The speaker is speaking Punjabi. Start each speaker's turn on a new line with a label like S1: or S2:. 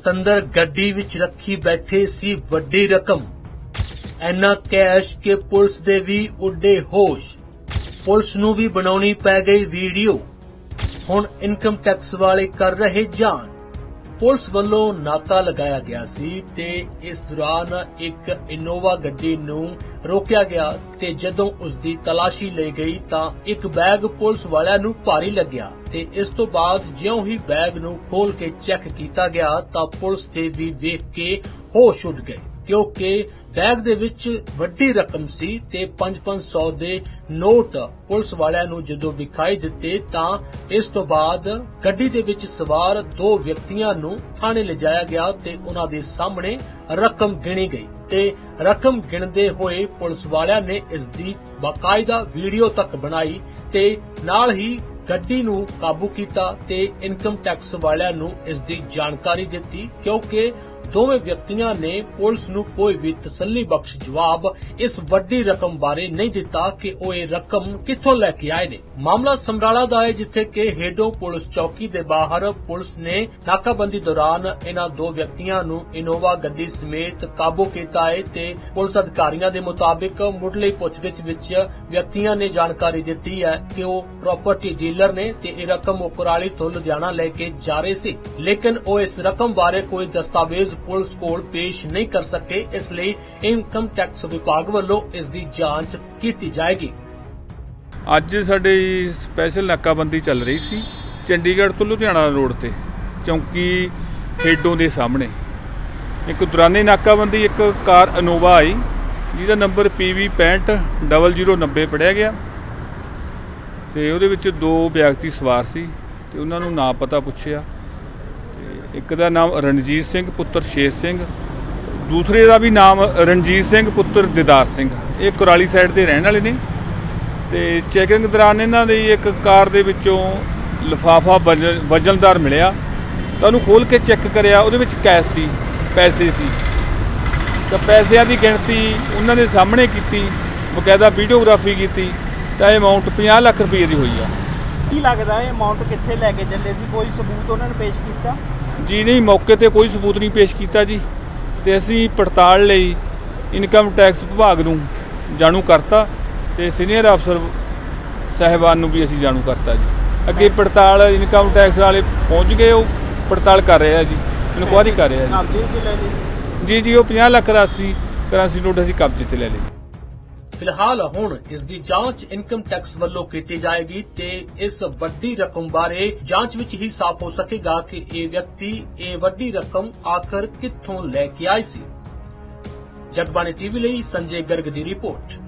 S1: ਪਤੰਦਰ ਗੱਡੀ ਵਿੱਚ ਰੱਖੀ ਬੈਠੇ ਸੀ ਵੱਡੀ ਰਕਮ। ਐਨਾ ਕੈਸ਼ ਕਿ ਪੁਲਿਸ ਦੇ ਵੀ ਉੱਡੇ ਹੋਸ਼। ਪੁਲਿਸ ਨੂੰ ਵੀ ਬਣਾਉਣੀ ਪੈ ਗਈ ਵੀਡੀਓ। ਹੁਣ ਇਨਕਮ ਟੈਕਸ ਵਾਲੇ ਕਰ ਰਹੇ ਜਾਂਚ ਪੁਲਿਸ ਵੱਲੋਂ ਨਾਕਾ ਲਗਾਇਆ ਗਿਆ ਸੀ ਤੇ ਇਸ ਦੌਰਾਨ ਇੱਕ ਇਨੋਵਾ ਗੱਡੀ ਨੂੰ ਰੋਕਿਆ ਗਿਆ ਤੇ ਜਦੋਂ ਉਸ ਦੀ ਤਲਾਸ਼ੀ ਲਈ ਗਈ ਤਾਂ ਇੱਕ ਬੈਗ ਪੁਲਿਸ ਵਾਲਿਆਂ ਨੂੰ ਭਾਰੀ ਲੱਗਿਆ ਤੇ ਇਸ ਤੋਂ ਬਾਅਦ ਜਿਉਂ ਹੀ ਬੈਗ ਨੂੰ ਖੋਲ ਕੇ ਚੈੱਕ ਕੀਤਾ ਗਿਆ ਤਾਂ ਪੁਲਿਸ ਦੇ ਵੀ ਵੇਖ ਕੇ ਹੋਸ਼ ਉੱਡ ਗਏ ਕਿਉਂਕਿ ਬੈਗ ਦੇ ਵਿੱਚ ਵੱਡੀ ਰਕਮ ਸੀ ਤੇ 5-500 ਦੇ ਨੋਟ ਪੁਲਿਸ ਵਾਲਿਆਂ ਨੂੰ ਜਦੋਂ ਵਿਖਾਈ ਦਿੱਤੇ ਤਾਂ ਇਸ ਤੋਂ ਬਾਅਦ ਗੱਡੀ ਦੇ ਵਿੱਚ ਸਵਾਰ ਦੋ ਵਿਅਕਤੀਆਂ ਨੂੰ ਥਾਣੇ ਲਿਜਾਇਆ ਗਿਆ ਤੇ ਉਹਨਾਂ ਦੇ ਸਾਹਮਣੇ ਰਕਮ ਗਿਣੀ ਗਈ ਤੇ ਰਕਮ ਗਿਣਦੇ ਹੋਏ ਪੁਲਿਸ ਵਾਲਿਆਂ ਨੇ ਇਸ ਦੀ ਬਾਕਾਇਦਾ ਵੀਡੀਓ ਤੱਕ ਬਣਾਈ ਤੇ ਨਾਲ ਹੀ ਗੱਡੀ ਨੂੰ ਕਾਬੂ ਕੀਤਾ ਤੇ ਇਨਕਮ ਟੈਕਸ ਵਾਲਿਆਂ ਨੂੰ ਇਸ ਦੀ ਜਾਣਕਾਰੀ ਦਿੱਤੀ ਕਿਉਂਕਿ ਦੋਵੇਂ ਵਿਅਕਤੀਆਂ ਨੇ ਪੁਲਿਸ ਨੂੰ ਕੋਈ ਵੀ ਤਸੱਲੀ ਬਖਸ਼ ਜਵਾਬ ਇਸ ਵੱਡੀ ਰਕਮ ਬਾਰੇ ਨਹੀਂ ਦਿੱਤਾ ਕਿ ਉਹ ਇਹ ਰਕਮ ਕਿੱਥੋਂ ਲੈ ਕੇ ਆਏ ਨੇ। ਮਾਮਲਾ ਸਮਰਾਲਾ ਦਾ ਹੈ, ਜਿੱਥੇ ਕਿ ਹੇਡੋ ਪੁਲਿਸ ਚੌਕੀ ਦੇ ਬਾਹਰ ਪੁਲਿਸ ਨੇ ਨਾਕਾਬੰਦੀ ਦੌਰਾਨ ਇਹਨਾਂ ਦੋ ਵਿਅਕਤੀਆਂ ਨੂੰ ਇਨੋਵਾ ਗੱਡੀ ਸਮੇਤ ਕਾਬੂ ਕੀਤਾ ਹੈ ਤੇ ਪੁਲਿਸ ਅਧਿਕਾਰੀਆਂ ਦੇ ਮੁਤਾਬਿਕ ਮੁੱਢਲੀ ਪੁੱਛਗਿੱਛ ਵਿੱਚ ਵਿਅਕਤੀਆਂ ਨੇ ਜਾਣਕਾਰੀ ਦਿੱਤੀ ਹੈ ਕਿ ਉਹ ਪ੍ਰਾਪਰਟੀ ਡੀਲਰ ਨੇ ਤੇ ਇਹ ਰਕਮ ਉਹ ਕੁਰਾਲੀ ਤੋਂ ਲੁਧਿਆਣਾ ਲੈ ਕੇ ਜਾ ਰਹੇ ਸੀ। ਲੇਕਿਨ ਉਹ ਇਸ ਰਕਮ ਬਾਰੇ ਕੋਈ ਦਸਤਾਵੇਜ਼ ਪੁਲਿਸ ਕੋਲ ਪੇਸ਼ ਨਹੀਂ ਕਰ ਸਕੇ, ਇਸ ਲਈ ਇਨਕਮ ਟੈਕਸ ਵਿਭਾਗ ਵੱਲੋਂ ਇਸ ਦੀ ਜਾਂਚ ਕੀਤੀ ਜਾਏਗੀ।
S2: ਅੱਜ ਸਾਡੇ ਸਪੈਸ਼ਲ ਨਾਕਾਬੰਦੀ ਚੱਲ ਰਹੀ ਸੀ, ਚੰਡੀਗੜ੍ਹ ਤੋਂ ਲੁਧਿਆਣਾ ਰੋਡ ਤੇ, ਚੌਂਕੀ ਹੇਡੋਂ ਦੇ ਸਾਹਮਣੇ। ਇੱਕ ਦੌਰਾਨੇ ਨਾਕਾਬੰਦੀ, ਇੱਕ ਕਾਰ ਅਨੋਵਾ ਆਈ, ਜਿਹਦਾ ਨੰਬਰ PV 650090 ਪੜਿਆ ਗਿਆ। ਤੇ ਉਹਦੇ ਵਿੱਚ ਦੋ ਵਿਅਕਤੀ ਸਵਾਰ ਸੀ, ਤੇ ਉਹਨਾਂ ਨੂੰ ਨਾਂ ਪਤਾ ਪੁੱਛਿਆ। ਇੱਕ ਦਾ ਨਾਮ ਰਣਜੀਤ ਸਿੰਘ, ਪੁੱਤਰ ਸ਼ੇਰ ਸਿੰਘ। ਦੂਸਰੇ ਦਾ ਵੀ ਨਾਮ ਰਣਜੀਤ ਸਿੰਘ, ਪੁੱਤਰ ਦਿਦਾਰ ਸਿੰਘ। ਇਹ ਕੁਰਾਲੀ ਸਾਈਡ ਦੇ ਰਹਿਣ ਵਾਲੇ ਨੇ। ਤੇ ਚੈਕਿੰਗ ਦੌਰਾਨ ਇਹਨਾਂ ਦੀ ਇੱਕ ਕਾਰ ਦੇ ਵਿੱਚੋਂ ਲਿਫਾਫਾ ਵਜਨਦਾਰ ਮਿਲਿਆ। ਤਾਂ ਉਹਨੂੰ ਖੋਲ ਕੇ ਚੈੱਕ ਕਰਿਆ, ਉਹਦੇ ਵਿੱਚ ਕੈਸ਼ ਸੀ, ਪੈਸੇ ਸੀ। ਤਾਂ ਪੈਸਿਆਂ ਦੀ ਗਿਣਤੀ ਉਹਨਾਂ ਦੇ ਸਾਹਮਣੇ ਕੀਤੀ, ਬਕਾਇਦਾ ਵੀਡੀਓਗ੍ਰਾਫੀ ਕੀਤੀ, ਤਾਂ ਇਹ ਅਮਾਉਂਟ 50 ਲੱਖ ਰੁਪਏ ਦੀ ਹੋਈ ਆ।
S3: ਕੀ ਲੱਗਦਾ ਇਹ ਅਮਾਉਂਟ ਕਿੱਥੇ ਲੈ ਕੇ ਚੱਲੇ ਸੀ? ਕੋਈ ਸਬੂਤ ਉਹਨਾਂ ਨੇ ਪੇਸ਼ ਕੀਤਾ?
S2: ਜੀ ਨਹੀਂ ਮੌਕੇ ਤੇ ਕੋਈ ਸਬੂਤ ਨਹੀਂ ਪੇਸ਼ ਕੀਤਾ ਜੀ। ਤੇ ਅਸੀਂ ਪੜਤਾਲ ਲਈ ਇਨਕਮ ਟੈਕਸ ਵਿਭਾਗ ਨੂੰ ਜਾਣੂ ਕਰਤਾ ਤੇ ਸੀਨੀਅਰ ਅਫਸਰ ਸਾਹਿਬਾਨ ਨੂੰ ਵੀ ਅਸੀਂ ਜਾਣੂ ਕਰਤਾ ਜੀ। ਅੱਗੇ ਪੜਤਾਲ ਇਨਕਮ ਟੈਕਸ ਵਾਲੇ ਪਹੁੰਚ ਗਏ ਉਹ ਪੜਤਾਲ ਕਰ ਰਹੇ ਆ ਜੀ। ਇਨਕੁਆਰੀ ਕਰ ਰਹੇ ਜੀ। ਜੀ ਜੀ ਉਹ 50 ਲੱਖ ਰਾਸ਼ੀ ਕਰੰਸੀ ਨੋਟ ਅਸੀਂ ਕਬਜ਼ੇ 'ਚ ਲੈ ਲਈ
S1: ਫਿਲਹਾਲ ਹੁਣ ਇਸ ਦੀ ਜਾਂਚ ਇਨਕਮ ਟੈਕਸ ਵੱਲੋਂ ਕੀਤੀ ਜਾਏਗੀ ਤੇ ਇਸ ਵੱਡੀ ਰਕਮ ਬਾਰੇ ਜਾਂਚ ਵਿੱਚ ਹੀ ਸਾਫ਼ ਹੋ ਸਕੇਗਾ ਕਿ ਇਹ ਵਿਅਕਤੀ ਇਹ ਵੱਡੀ ਰਕਮ ਆਖਰ ਕਿੱਥੋਂ ਲੈ ਕੇ ਆਈ ਸੀ। ਜਗਬਾਣੀ ਟੀਵੀ ਲਈ ਸੰਜੇ ਗਰਗ ਦੀ ਰਿਪੋਰਟ।